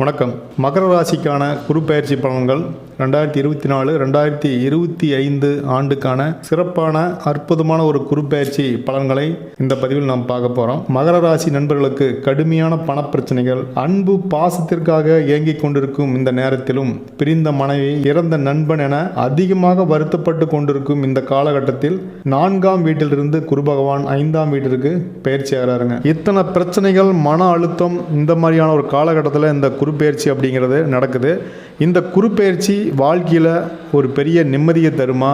வணக்கம். மகர ராசிக்கான குருப்பெயர்ச்சி பலன்கள் ரெண்டாயிரத்தி இருபத்தி நாலு ரெண்டாயிரத்தி இருபத்தி ஐந்து ஆண்டுக்கான சிறப்பான அற்புதமான ஒரு குறுப்பெயர்ச்சி பலன்களை இந்த பதிவில் நாம் பார்க்க போகிறோம் மகர ராசி நண்பர்களுக்கு கடுமையான பணப்பிரச்சனைகள் அன்பு பாசத்திற்காக இயங்கிக் கொண்டிருக்கும் இந்த நேரத்திலும் பிரிந்த மனைவி இறந்த நண்பன் என அதிகமாக வருத்தப்பட்டு கொண்டிருக்கும் இந்த காலகட்டத்தில் நான்காம் வீட்டிலிருந்து குரு பகவான் ஐந்தாம் வீட்டிற்கு பயிற்சி ஆகிறாருங்க. இத்தனை பிரச்சனைகள் மன அழுத்தம் இந்த மாதிரியான ஒரு காலகட்டத்தில் இந்த குருப்பெயர்ச்சி அப்படிங்கிறது நடக்குது. இந்த குறுப்பெயர்ச்சி வாழ்க்கையில் ஒரு பெரிய நிம்மதியை தருமா?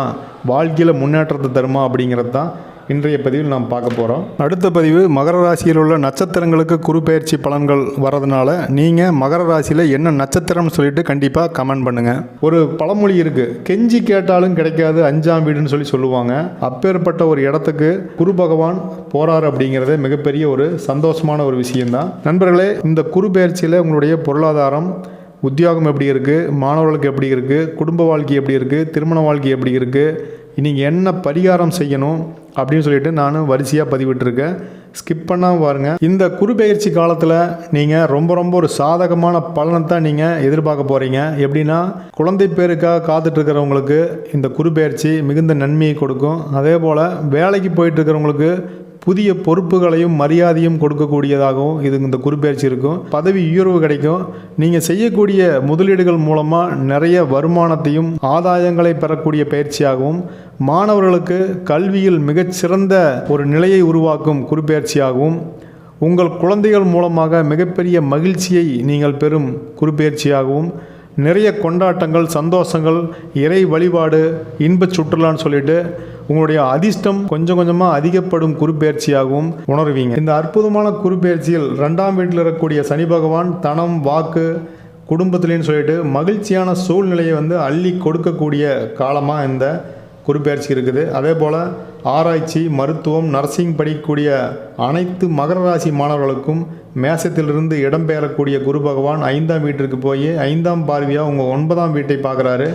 வாழ்க்கையில் முன்னேற்றத்தை தருமா? அப்படிங்கிறது தான் இன்றைய பதிவில் நாம் பார்க்க போகிறோம் அடுத்த பதிவு மகர ராசியில் உள்ள நட்சத்திரங்களுக்கு குருப்பெயர்ச்சி பலன்கள் வர்றதுனால நீங்கள் மகர ராசியில் என்ன நட்சத்திரம்னு சொல்லிட்டு கண்டிப்பாக கமெண்ட் பண்ணுங்கள் ஒரு பழமொழி இருக்குது கெஞ்சி கேட்டாலும் கிடைக்காது அஞ்சாம் வீடுன்னு சொல்லி சொல்லுவாங்க. அப்பேற்பட்ட ஒரு இடத்துக்கு குரு பகவான் போறார் அப்படிங்கிறதே மிகப்பெரிய ஒரு சந்தோஷமான ஒரு விஷயம்தான். நண்பர்களே இந்த குறுபெயர்ச்சியில் உங்களுடைய பொருளாதாரம் உத்தியோகம் எப்படி இருக்குது மாணவர்களுக்கு எப்படி இருக்குது குடும்ப வாழ்க்கை எப்படி இருக்குது திருமண வாழ்க்கை எப்படி இருக்குது நீங்கள் என்ன பரிகாரம் செய்யணும்? அப்படின்னு சொல்லிட்டு நான் வரிசையாக பதிவிட்டிருக்கேன். ஸ்கிப் பண்ணாமல் பாருங்கள் இந்த குறுபெயர்ச்சி காலத்தில் நீங்கள் ரொம்ப ரொம்ப ஒரு சாதகமான பலனை தான் நீங்கள் எதிர்பார்க்க போகிறீங்க எப்படின்னா குழந்தை பேருக்காக காத்துட்ருக்கிறவங்களுக்கு இந்த குறுபெயர்ச்சி மிகுந்த நன்மையை கொடுக்கும். அதே போல் வேலைக்கு போயிட்டுருக்கிறவங்களுக்கு புதிய பொறுப்புகளையும் மரியாதையும் கொடுக்கக்கூடியதாகவும் இது இந்த குறிப்பெயர்ச்சி இருக்கும். பதவி உயர்வு கிடைக்கும். நீங்கள் செய்யக்கூடிய முதலீடுகள் மூலமாக நிறைய வருமானத்தையும் ஆதாயங்களை பெறக்கூடிய பயிற்சியாகவும் மாணவர்களுக்கு கல்வியில் மிகச்சிறந்த ஒரு நிலையை உருவாக்கும் குறிப்பெயர்ச்சியாகவும் உங்கள் குழந்தைகள் மூலமாக மிகப்பெரிய மகிழ்ச்சியை நீங்கள் பெறும் குறிப்பெயர்ச்சியாகவும் நிறைய கொண்டாட்டங்கள் சந்தோஷங்கள் இறை வழிபாடு இன்பச் சுற்றுலான்னு சொல்லிட்டு உங்களுடைய அதிர்ஷ்டம் கொஞ்சம் கொஞ்சமாக அதிகப்படும் குருப்பெயர்ச்சியாகவும் உணர்வீங்க. இந்த அற்புதமான குறுப்பெயர்ச்சியில் ரெண்டாம் வீட்டில் இருக்கக்கூடிய சனி பகவான் தனம் வாக்கு குடும்பத்திலேன்னு சொல்லிட்டு மகிழ்ச்சியான சூழ்நிலையை வந்து அள்ளி கொடுக்கக்கூடிய காலமாக இந்த குறிப்பெயர்ச்சி இருக்குது. அதே போல் ஆராய்ச்சி மருத்துவம் நர்சிங் படிக்கக்கூடிய அனைத்து மகர ராசி மாணவர்களுக்கும் மேசத்திலிருந்து இடம்பெயரக்கூடிய குரு பகவான் ஐந்தாம் வீட்டிற்கு போய் ஐந்தாம் பார்வையாக உங்கள் ஒன்பதாம் வீட்டை பார்க்குறாரு.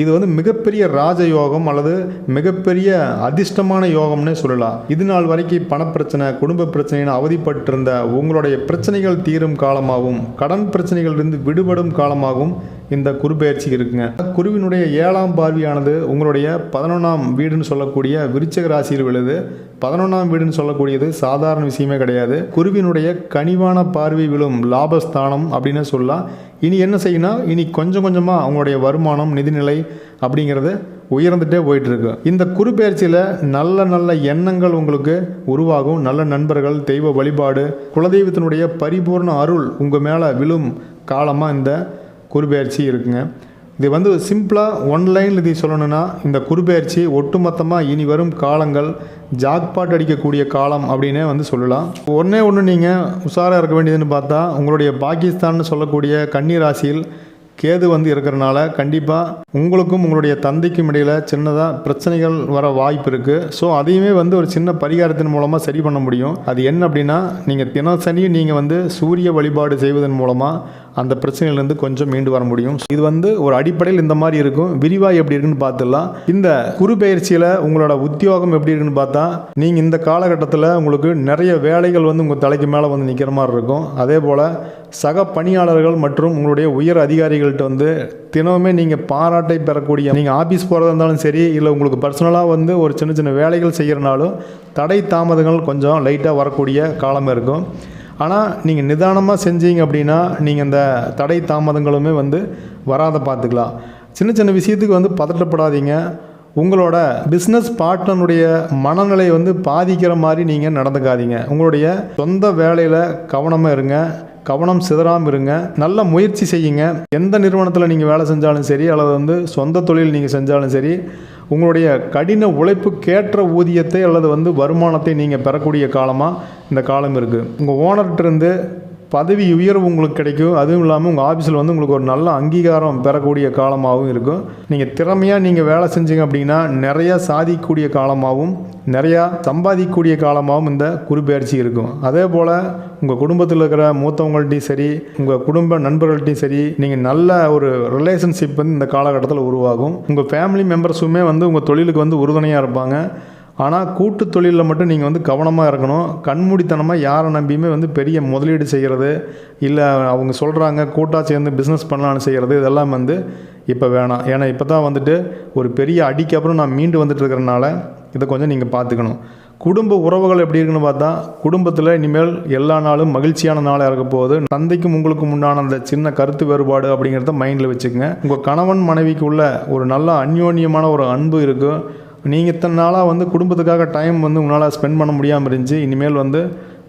இது வந்து மிகப்பெரிய ராஜயோகம் அல்லது மிகப்பெரிய அதிர்ஷ்டமான யோகம்னே சொல்லலாம். இது நாள் வரைக்கும் பணப்பிரச்சனை குடும்ப பிரச்சனைன்னு அவதிப்பட்டிருந்த உங்களுடைய பிரச்சனைகள் தீரும் காலமாகவும் கடன் பிரச்சனைகளிலிருந்து விடுபடும் காலமாகவும் இந்த குருபெயர்ச்சி இருக்குங்க. குருவினுடைய ஏழாம் பார்வையானது உங்களுடைய பதினொன்றாம் வீடுன்னு சொல்லக்கூடிய விருச்சக ராசியில் விழுது. பதினொன்றாம் வீடுன்னு சொல்லக்கூடியது சாதாரண விஷயமே கிடையாது. குருவினுடைய கனிவான பார்வை விழும் லாபஸ்தானம் அப்படின்னு சொல்லலாம். இனி என்ன செய்யணும் இனி கொஞ்சம் கொஞ்சமாக அவங்களுடைய வருமானம் நிதிநிலை அப்படிங்கிறது உயர்ந்துகிட்டே போயிட்டுருக்கு. இந்த குருப்பெயர்ச்சியில் நல்ல நல்ல எண்ணங்கள் உங்களுக்கு உருவாகும். நல்ல நண்பர்கள் தெய்வ வழிபாடு குலதெய்வத்தினுடைய பரிபூர்ண அருள் உங்கள் மேலே விழும் காலமாக இந்த குருபெயர்ச்சி இருக்குங்க. இது வந்து சிம்பிளாக ஒன் லைனில் இது சொல்லணும்னா இந்த குருபெயர்ச்சி ஒட்டுமொத்தமாக இனி வரும் காலங்கள் ஜாக்பாட் அடிக்கக்கூடிய காலம் அப்படின்னே வந்து சொல்லலாம். ஒன்றே ஒன்று நீங்கள் உஷாராக இருக்க வேண்டியதுன்னு பார்த்தா உங்களுடைய பாகிஸ்தான்னு சொல்லக்கூடிய கன்னி ராசியில் கேது வந்து இருக்கிறனால கண்டிப்பாக உங்களுக்கும் உங்களுடைய தந்தைக்கும் இடையில் சின்னதாக பிரச்சனைகள் வர வாய்ப்பு இருக்குது ஸோ அதையுமே வந்து ஒரு சின்ன பரிகாரத்தின் மூலமாக சரி பண்ண முடியும். அது என்ன அப்படின்னா நீங்கள் தினசரியும் நீங்கள் வந்து சூரிய வழிபாடு செய்வதன் மூலமாக அந்த பிரச்சனையிலேருந்து கொஞ்சம் மீண்டு வர முடியும். இது வந்து ஒரு அடிப்படையில் இந்த மாதிரி இருக்கும். விரிவாக எப்படி இருக்குன்னு பார்த்துடலாம். இந்த குரு பயிற்சியில் உங்களோட உத்தியோகம் எப்படி இருக்குன்னு பார்த்தா நீங்கள் இந்த காலகட்டத்தில் உங்களுக்கு நிறைய வேலைகள் வந்து உங்கள் தலைக்கு மேலே வந்து நிற்கிற மாதிரி இருக்கும். அதே போல் சக பணியாளர்கள் மற்றும் உங்களுடைய உயர் அதிகாரிகள்கிட்ட வந்து தினமுமே நீங்கள் பாராட்டை பெறக்கூடிய நீங்கள் ஆஃபீஸ் போகிறதா இருந்தாலும் சரி இல்லை உங்களுக்கு பர்சனலாக வந்து ஒரு சின்ன சின்ன வேலைகள் செய்கிறனாலும் தடை தாமதங்கள் கொஞ்சம் லைட்டாக வரக்கூடிய காலம் இருக்கும். ஆனால் நீங்கள் நிதானமாக செஞ்சீங்க அப்படின்னா நீங்கள் இந்த தடை தாமதங்களுமே வந்து வராத பார்த்துக்கலாம் சின்ன சின்ன விஷயத்துக்கு வந்து பதட்டப்படாதீங்க. உங்களோட பிஸ்னஸ் பார்ட்னருடைய மனநிலை வந்து பாதிக்கிற மாதிரி நீங்கள் நடந்துக்காதீங்க. உங்களுடைய சொந்த வேலையில் கவனமாக இருங்க. கவனம் சிதறாமல் இருங்க. நல்ல முயற்சி செய்யுங்க. எந்த நிறுவனத்தில் நீங்கள் வேலை செஞ்சாலும் சரி அல்லது வந்து சொந்த தொழில் நீங்கள் செஞ்சாலும் சரி உங்களுடைய கடின உழைப்புக்கேற்ற ஊதியத்தை அல்லது வந்து வருமானத்தை நீங்கள் பெறக்கூடிய காலமாக இந்த காலம் இருக்குது உங்கள் ஓனர்கிட்ட இருந்து பதவி உயர்வு உங்களுக்கு கிடைக்கும். அதுவும் இல்லாமல் உங்கள் ஆஃபீஸில் வந்து உங்களுக்கு ஒரு நல்ல அங்கீகாரம் பெறக்கூடிய காலமாகவும் இருக்கும். நீங்கள் திறமையாக நீங்கள் வேலை செஞ்சீங்க அப்படின்னா நிறையா சாதிக்கக்கூடிய காலமாகவும் நிறையா சம்பாதிக்கக்கூடிய காலமாகவும் இந்த குறிப்பெயர்ச்சி இருக்கும். அதே போல் உங்கள் குடும்பத்தில் இருக்கிற மூத்தவங்கள்ட்டையும் சரி உங்கள் குடும்ப நண்பர்கள்ட்டையும் சரி நீங்கள் நல்ல ஒரு ரிலேஷன்ஷிப் வந்து இந்த காலகட்டத்தில் உருவாகும். உங்கள் ஃபேமிலி மெம்பர்ஸுமே வந்து உங்கள் தொழிலுக்கு வந்து உறுதுணையாக இருப்பாங்க. ஆனால் கூட்டு தொழிலில் மட்டும் நீங்கள் வந்து கவனமாக இருக்கணும். கண்மூடித்தனமாக யாரை நம்பியுமே வந்து பெரிய முதலீடு செய்கிறது இல்லை அவங்க சொல்கிறாங்க கூட்டாக சேர்ந்து பிஸ்னஸ் பண்ணலான்னு செய்கிறது இதெல்லாம் வந்து இப்போ வேணாம். ஏன்னா இப்போ தான் வந்துட்டு ஒரு பெரிய அடிக்கு அப்புறம் நான் மீண்டு வந்துட்டு இருக்கிறனால இதை கொஞ்சம் நீங்கள் பார்த்துக்கணும். குடும்ப உறவுகள் எப்படி இருக்குன்னு பார்த்தா குடும்பத்தில் இனிமேல் எல்லா நாளும் மகிழ்ச்சியான நாளாக இருக்க போகுது. தந்தைக்கும் உங்களுக்கும் உண்டான அந்த சின்ன கருத்து வேறுபாடு அப்படிங்கிறத மைண்டில் வச்சுக்கோங்க. உங்கள் கணவன் மனைவிக்கு உள்ள ஒரு நல்ல அந்யோன்யமான ஒரு அன்பு இருக்கும் நீங்கள் இத்தனை நாளாக வந்து குடும்பத்துக்காக டைம் வந்து உங்களால் ஸ்பெண்ட் பண்ண முடியாமல் இருந்துச்சு. இனிமேல் வந்து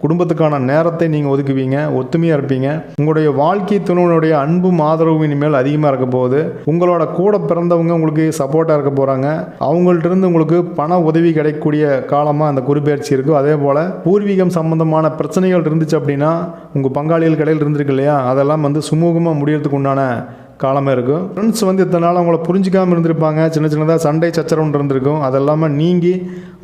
குடும்பத்துக்கான நேரத்தை நீங்கள் ஒதுக்குவீங்க ஒத்துமையாக இருப்பீங்க. உங்களுடைய வாழ்க்கை துணைவனுடைய அன்பும் ஆதரவும் இனிமேல் அதிகமாக இருக்க போகுது. உங்களோட கூட பிறந்தவங்க உங்களுக்கு சப்போர்ட்டாக இருக்க போகிறாங்க அவங்கள்ட்ட இருந்து உங்களுக்கு பண உதவி கிடைக்கக்கூடிய காலமாக அந்த குறிப்பெயர்ச்சி இருக்கும் அதே போல் பூர்வீகம் சம்பந்தமான பிரச்சனைகள் இருந்துச்சு அப்படின்னா உங்கள் பங்காளிகள் கடையில் இருந்திருக்கு இல்லையா? அதெல்லாம் வந்து சுமூகமாக முடியறதுக்கு உண்டான காலமே இருக்கும். ஃப்ரெண்ட்ஸ் வந்து இத்தனை நாள் அவங்கள புரிஞ்சிக்காமல் இருந்திருப்பாங்க. சின்ன சின்னதாக சண்டை சச்சரவுன்னு இருந்திருக்கும். அதெல்லாமல் நீங்கி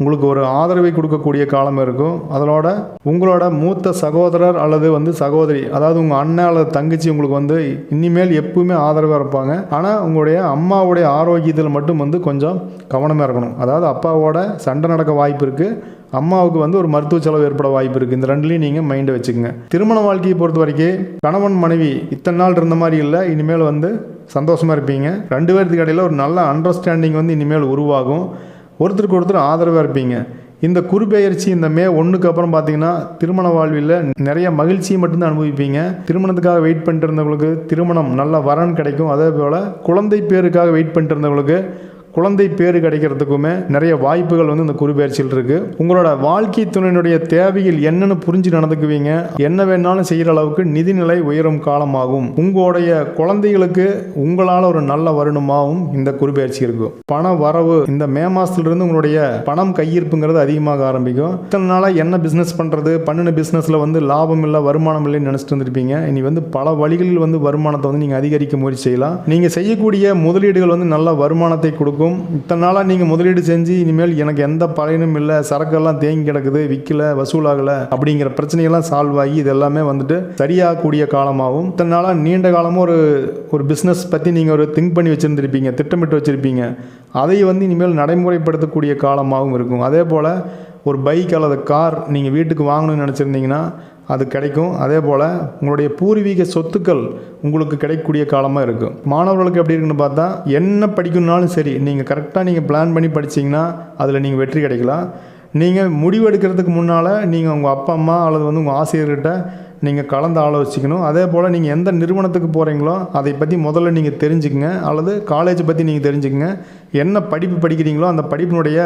உங்களுக்கு ஒரு ஆதரவை கொடுக்கக்கூடிய காலம் இருக்கும். அதனோட உங்களோட மூத்த சகோதரர் அல்லது வந்து சகோதரி அதாவது உங்கள் அண்ணன் அல்லது தங்கச்சி உங்களுக்கு வந்து இனிமேல் எப்பவுமே ஆதரவாக இருப்பாங்க. ஆனால் உங்களுடைய அம்மாவுடைய ஆரோக்கியத்தில் மட்டும் வந்து கொஞ்சம் கவனமாக இருக்கணும். அதாவது அப்பாவோட சண்டை நடக்க வாய்ப்பு இருக்குது அம்மாவுக்கு வந்து ஒரு மருத்துவ செலவு ஏற்பட வாய்ப்பு இருக்குது இந்த ரெண்டுலையும் நீங்கள் மைண்டை வச்சுக்கோங்க. திருமண வாழ்க்கையை பொறுத்த வரைக்கும் கணவன் மனைவி இத்தனை நாள் இருந்த மாதிரி இல்லை. இனிமேல் வந்து சந்தோஷமாக இருப்பீங்க. ரெண்டு பேர்த்துக்கு இடையில ஒரு நல்ல அண்டர்ஸ்டாண்டிங் வந்து இனிமேல் உருவாகும். ஒருத்தருக்கு ஒருத்தர் ஆதரவாக இருப்பீங்க. இந்த குருபெயர்ச்சி இந்த மே ஒன்றுக்கு அப்புறம் பார்த்தீங்கன்னா திருமண வாழ்வில் நிறைய மகிழ்ச்சியை மட்டும்தான் அனுபவிப்பீங்க. திருமணத்துக்காக வெயிட் பண்ணிட்டு இருந்தவங்களுக்கு திருமணம் நல்ல வரன் கிடைக்கும். அதே போல் குழந்தை பேருக்காக வெயிட் பண்ணிட்டு இருந்தவங்களுக்கு குழந்தை பேர் கிடைக்கிறதுக்குமே நிறைய வாய்ப்புகள் வந்து இந்த குருபெயர்ச்சியில் இருக்குது உங்களோட வாழ்க்கை துணையினுடைய தேவைகள் என்னன்னு புரிஞ்சு நடந்துக்குவீங்க. என்ன வேணாலும் செய்கிற அளவுக்கு நிதிநிலை உயரும் காலமாகும். உங்களுடைய குழந்தைகளுக்கு உங்களால் ஒரு நல்ல வருணமாகவும் இந்த குருபெயர்ச்சி இருக்கும் பண வரவு இந்த மே மாதத்துலேருந்து உங்களுடைய பணம் கையிருப்புங்கிறது அதிகமாக ஆரம்பிக்கும். இத்தனை நாளாக என்ன பிஸ்னஸ் பண்ணுறது பண்ணின பிஸ்னஸில் வந்து லாபம் இல்லை வருமானம் இல்லைன்னு நினச்சிட்டு வந்திருப்பீங்க இனி வந்து பல வழிகளில் வந்து வருமானத்தை வந்து நீங்கள் அதிகரிக்க முயற்சி செய்யலாம். நீங்கள் செய்யக்கூடிய முதலீடுகள் வந்து நல்ல வருமானத்தை கொடுக்கும். இத்தனை நாளாக நீங்கள் முதலீடு செஞ்சு இனிமேல் எனக்கு எந்த பலனும் இல்லை சரக்கெல்லாம் தேங்கி கிடக்குது விற்கல வசூலாகலை அப்படிங்கிற பிரச்சனைகள்லாம் சால்வ் ஆகி இது எல்லாமே வந்துட்டு சரியாகக்கூடிய காலமாகவும் இத்தனை நாளாக நீண்ட காலமாக ஒரு ஒரு பிஸ்னஸ் பற்றி நீங்கள் ஒரு திங்க் பண்ணி வச்சுருந்துருப்பீங்க திட்டமிட்டு வச்சுருப்பீங்க. அதை வந்து இனிமேல் நடைமுறைப்படுத்தக்கூடிய காலமாகவும் இருக்கும். அதே போல் ஒரு பைக் அல்லது கார் நீங்கள் வீட்டுக்கு வாங்கணும்னு நினச்சிருந்தீங்கன்னா அது கிடைக்கும். அதே போல் உங்களுடைய பூர்வீக சொத்துக்கள் உங்களுக்கு கிடைக்கக்கூடிய காலமாக இருக்கும் மாணவர்களுக்கு எப்படி இருக்குன்னு பார்த்தா என்ன படிக்கணும்னாலும் சரி நீங்கள் கரெக்டாக நீங்கள் பிளான் பண்ணி படிச்சீங்கன்னா அதில் நீங்கள் வெற்றி கிடைக்கலாம். நீங்கள் முடிவெடுக்கிறதுக்கு முன்னால் நீங்கள் உங்கள் அப்பா அம்மா அல்லது வந்து உங்கள் ஆசிரியர்கிட்ட நீங்கள் கலந்து ஆலோசிக்கணும். அதே போல் நீங்கள் எந்த நிறுவனத்துக்கு போகிறீங்களோ அதை பற்றி முதல்ல நீங்கள் தெரிஞ்சுக்கங்க. அல்லது காலேஜை பற்றி நீங்கள் தெரிஞ்சுக்கங்க. என்ன படிப்பு படிக்கிறீங்களோ அந்த படிப்பினுடைய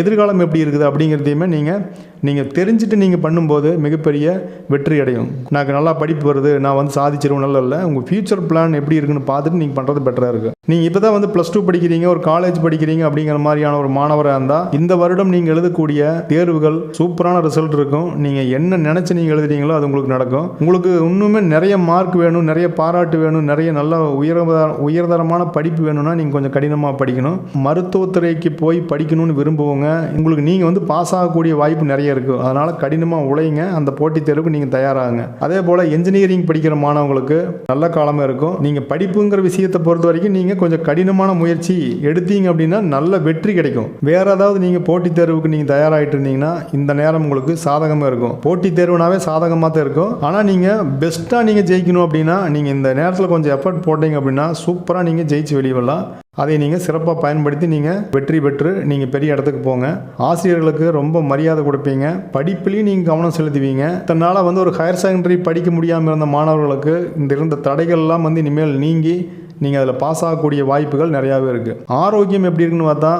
எதிர்காலம் எப்படி இருக்குது அப்படிங்கிறதையுமே நீங்கள் நீங்கள் தெரிஞ்சுட்டு நீங்கள் பண்ணும்போது மிகப்பெரிய வெற்றி அடையும். நான் நல்லா படிப்பு வருது நான் வந்து சாதிச்சிருவோம் நல்லா இல்லை. உங்கள் ஃப்யூச்சர் பிளான் எப்படி இருக்குன்னு பார்த்துட்டு நீங்கள் பண்ணுறது பெட்டராக இருக்குது நீங்கள் இப்போ தான் வந்து ப்ளஸ் டூ படிக்கிறீங்க ஒரு காலேஜ் படிக்கிறீங்க அப்படிங்கிற மாதிரியான ஒரு மாணவராக இருந்தால் இந்த வருடம் நீங்கள் எழுதக்கூடிய தேர்வுகள் சூப்பரான ரிசல்ட் இருக்கும். நீங்கள் என்ன நினச்சி நீங்கள் எழுதுறீங்களோ அது உங்களுக்கு நடக்கும். உங்களுக்கு இன்னுமே நிறைய மார்க் வேணும் நிறைய பாராட்டு வேணும் நிறைய நல்ல உயர்தர உயர்தரமான படிப்பு வேணும்னா நீங்கள் கொஞ்சம் கடினமாக படிக்கணும். மருத்துவத்துறைக்கு போய் படிக்கணும்னு போங்க. உங்களுக்கு நீங்கள் வந்து பாஸ் ஆகக்கூடிய வாய்ப்பு நிறைய இருக்குது அதனால் கடினமாக உழைங்க. அந்த போட்டித் தேர்வுக்கு நீங்கள் தயாராகுங்க. அதே போல் இன்ஜினியரிங் படிக்கிற மாணவங்களுக்கு நல்ல காலமாக இருக்கும். நீங்கள் படிப்புங்கிற விஷயத்தை பொறுத்த வரைக்கும் நீங்கள் கொஞ்சம் கடினமான முயற்சி எடுத்தீங்க அப்படின்னா நல்ல வெற்றி கிடைக்கும். வேறு ஏதாவது நீங்கள் போட்டித் தேர்வுக்கு நீங்கள் தயாராகிட்டு இருந்தீங்கன்னா இந்த நேரம் உங்களுக்கு சாதகமாக இருக்கும். போட்டித் தேர்வுனாவே சாதகமாக தான் இருக்கும் ஆனால் நீங்கள் பெஸ்ட்டாக நீங்கள் ஜெயிக்கணும் அப்படின்னா நீங்கள் இந்த நேரத்தில் கொஞ்சம் எஃபர்ட் போட்டீங்க அப்படின்னா சூப்பராக நீங்கள் ஜெயிச்சு வெளியே வரலாம். அதை நீங்கள் சிறப்பாக பயன்படுத்தி நீங்கள் வெற்றி பெற்று நீங்கள் பெரிய இடத்துக்கு போங்க. ஆசிரியர்களுக்கு ரொம்ப மரியாதை கொடுப்பீங்க. படிப்புலையும் நீங்கள் கவனம் செலுத்துவீங்க. தன்னால் வந்து ஒரு ஹையர் செகண்டரி படிக்க முடியாமல் இருந்த மாணவர்களுக்கு இந்த இருந்த தடைகள்லாம் வந்து இனிமேல் நீங்கி நீங்கள் அதில் பாஸ் ஆகக்கூடிய வாய்ப்புகள் நிறையாவே இருக்குது ஆரோக்கியம் எப்படி இருக்குன்னு பார்த்தா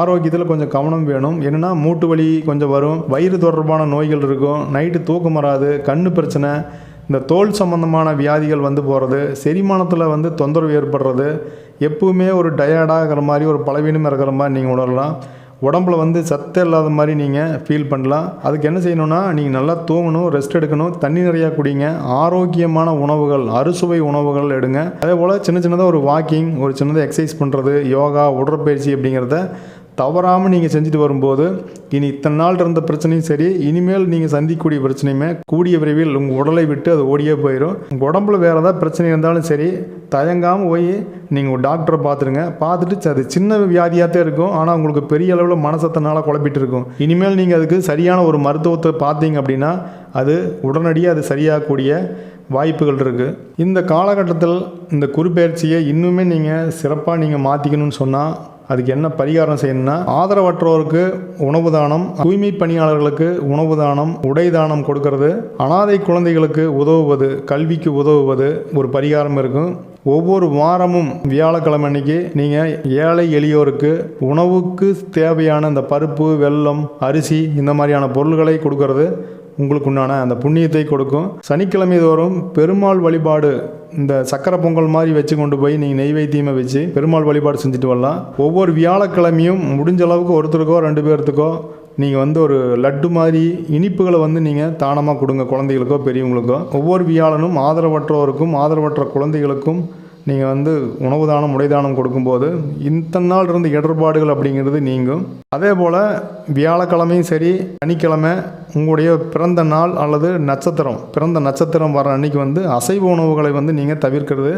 ஆரோக்கியத்தில் கொஞ்சம் கவனம் வேணும். என்னென்னா மூட்டு வலி கொஞ்சம் வரும். வயிறு தொடர்பான நோய்கள் இருக்கும். நைட்டு தூக்கம் வராது. கண்ணு பிரச்சனை. இந்த தோல் சம்பந்தமான வியாதிகள் வந்து போகிறது செரிமானத்தில் வந்து தொந்தரவு ஏற்படுறது எப்பவுமே ஒரு டயர்டாக இருக்கிற மாதிரி ஒரு பலவீனம் இருக்கிற மாதிரி நீங்கள் உணரலாம். உடம்புல வந்து சத்தம் இல்லாத மாதிரி நீங்கள் ஃபீல் பண்ணலாம். அதுக்கு என்ன செய்யணும்னா நீங்கள் நல்லா தூங்கணும் ரெஸ்ட் எடுக்கணும் தண்ணி நிறையா குடிங்க ஆரோக்கியமான உணவுகள் அறுசுவை உணவுகள் எடுங்க. அதே போல் சின்ன சின்னதாக ஒரு வாக்கிங் ஒரு சின்னதாக எக்ஸசைஸ் பண்ணுறது யோகா உடற்பயிற்சி அப்படிங்கிறத தவறாமல் நீங்கள் செஞ்சுட்டு வரும்போது இனி இத்தனை நாள் இருந்த பிரச்சனையும் சரி இனிமேல் நீங்கள் சந்திக்கக்கூடிய பிரச்சனையுமே கூடிய விரைவில் உங்கள் உடலை விட்டு அது ஓடியே போயிடும் உங்கள் உடம்புல வேறு ஏதாவது பிரச்சனை இருந்தாலும் சரி தயங்காமல் போய் நீங்கள் ஒரு டாக்டரை பார்த்துருங்க. பார்த்துட்டு அது சின்ன வியாதியாக தான் இருக்கும். ஆனால் உங்களுக்கு பெரிய அளவில் மனசத்தினால குழப்பிட்டு இருக்கும். இனிமேல் நீங்கள் அதுக்கு சரியான ஒரு மருத்துவத்தை பார்த்தீங்க அப்படின்னா அது உடனடியாக அது சரியாகக்கூடிய வாய்ப்புகள் இருக்குது இந்த காலகட்டத்தில் இந்த குறுப்பெயர்ச்சியை இன்னுமே நீங்கள் சிறப்பாக நீங்கள் மாற்றிக்கணும்னு சொன்னால் அதுக்கு என்ன பரிகாரம் செய்யணும்னா ஆதரவற்றோருக்கு உணவு தானம் தூய்மை பணியாளர்களுக்கு உணவு தானம் உடை தானம் கொடுக்கறது. அனாதை குழந்தைகளுக்கு உதவுவது கல்விக்கு உதவுவது ஒரு பரிகாரம் இருக்கும். ஒவ்வொரு வாரமும் வியாழக்கிழமை அன்னைக்கு நீங்கள் ஏழை எளியோருக்கு உணவுக்கு தேவையான இந்த பருப்பு வெல்லம் அரிசி இந்த மாதிரியான பொருள்களை கொடுக்கறது. உங்களுக்கு உண்டான அந்த புண்ணியத்தை கொடுக்கும். சனிக்கிழமை தோறும் பெருமாள் வழிபாடு இந்த சக்கரை பொங்கல் மாதிரி வச்சு கொண்டு போய் நீங்கள் நெய்வேத்தியமாக வச்சு பெருமாள் வழிபாடு செஞ்சுட்டு வரலாம். ஒவ்வொரு வியாழக்கிழமையும் முடிஞ்ச அளவுக்கு ஒருத்தருக்கோ ரெண்டு பேர்த்துக்கோ நீங்கள் வந்து ஒரு லட்டு மாதிரி இனிப்புகளை வந்து நீங்கள் தானமாக கொடுங்க குழந்தைகளுக்கோ பெரியவங்களுக்கோ. ஒவ்வொரு வியாழனும் ஆதரவற்றோருக்கும் ஆதரவற்ற குழந்தைகளுக்கும் நீங்கள் வந்து உணவு தானம் உடை தானம் கொடுக்கும்போது இத்தனை நாள் இருந்த இடர்பாடுகள் அப்படிங்கிறது நீங்கும். அதே போல் வியாழக்கிழமையும் சரி சனிக்கிழமை உங்களுடைய பிறந்த நாள் அல்லது நட்சத்திரம் பிறந்த நட்சத்திரம் வர அன்னைக்கு வந்து அசைவ உணவுகளை வந்து நீங்கள் தவிர்க்கிறது.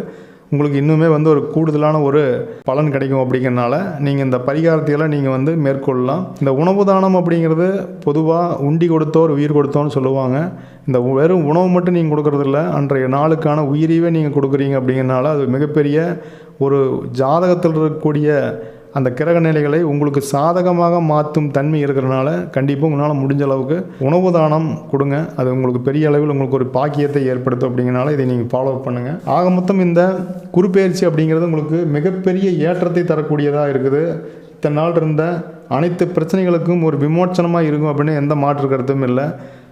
உங்களுக்கு இன்னுமே வந்து ஒரு கூடுதலான ஒரு பலன் கிடைக்கும் அப்படிங்கிறனால நீங்கள் இந்த பரிகாரத்தையெல்லாம் நீங்கள் வந்து மேற்கொள்ளலாம். இந்த உணவு தானம் அப்படிங்கிறது பொதுவாக உண்டி கொடுத்தோர் உயிர் கொடுத்தோன்னு சொல்லுவாங்க. இந்த வெறும் உணவு மட்டும் நீங்கள் கொடுக்கறதில்ல அன்றைய நாளுக்கான உயிரியவே நீங்கள் கொடுக்குறீங்க அப்படிங்கிறனால அது மிகப்பெரிய ஒரு ஜாதகத்தில் இருக்கக்கூடிய அந்த கிரக நிலைகளை உங்களுக்கு சாதகமாக மாற்றும் தன்மை இருக்கிறனால கண்டிப்பாக உங்களால் முடிஞ்ச அளவுக்கு உணவு தானம் கொடுங்க. அது உங்களுக்கு பெரிய அளவில் உங்களுக்கு ஒரு பாக்கியத்தை ஏற்படுத்தும் அப்படிங்கிறனால இதை நீங்கள் ஃபாலோ பண்ணுங்கள் ஆக மொத்தம் இந்த குறுப்பெயர்ச்சி அப்படிங்கிறது உங்களுக்கு மிகப்பெரிய ஏற்றத்தை தரக்கூடியதாக இருக்குது. இத்தனை நாள் இருந்த அனைத்து பிரச்சனைகளுக்கும் ஒரு விமோச்சனமாக இருக்கும் அப்படின்னு எந்த மாற்று கருத்தும் இல்லை.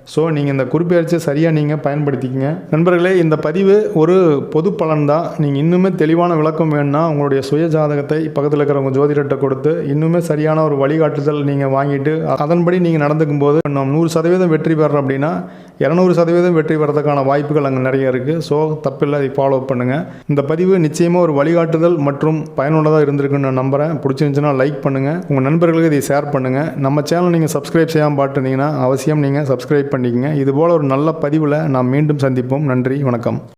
ஸோ நீங்கள் இந்த குறிப்பெயர்ச்சியை சரியாக நீங்கள் பயன்படுத்திக்கங்க. நண்பர்களே இந்த பதிவு ஒரு பொது பலன் தான் நீங்கள் இன்னுமே தெளிவான விளக்கம் வேணும்னா உங்களுடைய சுய ஜாதகத்தை பக்கத்தில் இருக்கிறவங்க ஜோதிடர்கிட்ட கொடுத்து இன்னுமே சரியான ஒரு வழிகாட்டுதல் நீங்கள் வாங்கிட்டு அதன்படி நீங்கள் நடந்துக்கும் போது நம்ம நூறு சதவீதம் வெற்றி பெறோம் அப்படின்னா இரநூறு சதவீதம் வெற்றி பெறதுக்கான வாய்ப்புகள் அங்கே நிறைய இருக்குது ஸோ தப்பில்லை அதை ஃபாலோ பண்ணுங்கள் இந்த பதிவு நிச்சயமாக ஒரு வழிகாட்டுதல் மற்றும் பயனுள்ளதாக இருந்திருக்குன்னு நான் நம்புகிறேன் பிடிச்சிருந்துச்சுன்னா லைக் பண்ணுங்கள் உங்கள் நண்பர்களுக்கு இதை ஷேர் பண்ணுங்கள் நம்ம சேனல் நீங்கள் சப்ஸ்கிரைப் செய்யாமல் பார்த்துருந்தீங்கன்னா அவசியம் நீங்கள் சப்ஸ்கிரைப் பண்ணிக்கங்க. இதுபோல் ஒரு நல்ல பதிவில் நாம் மீண்டும் சந்திப்போம். நன்றி வணக்கம்.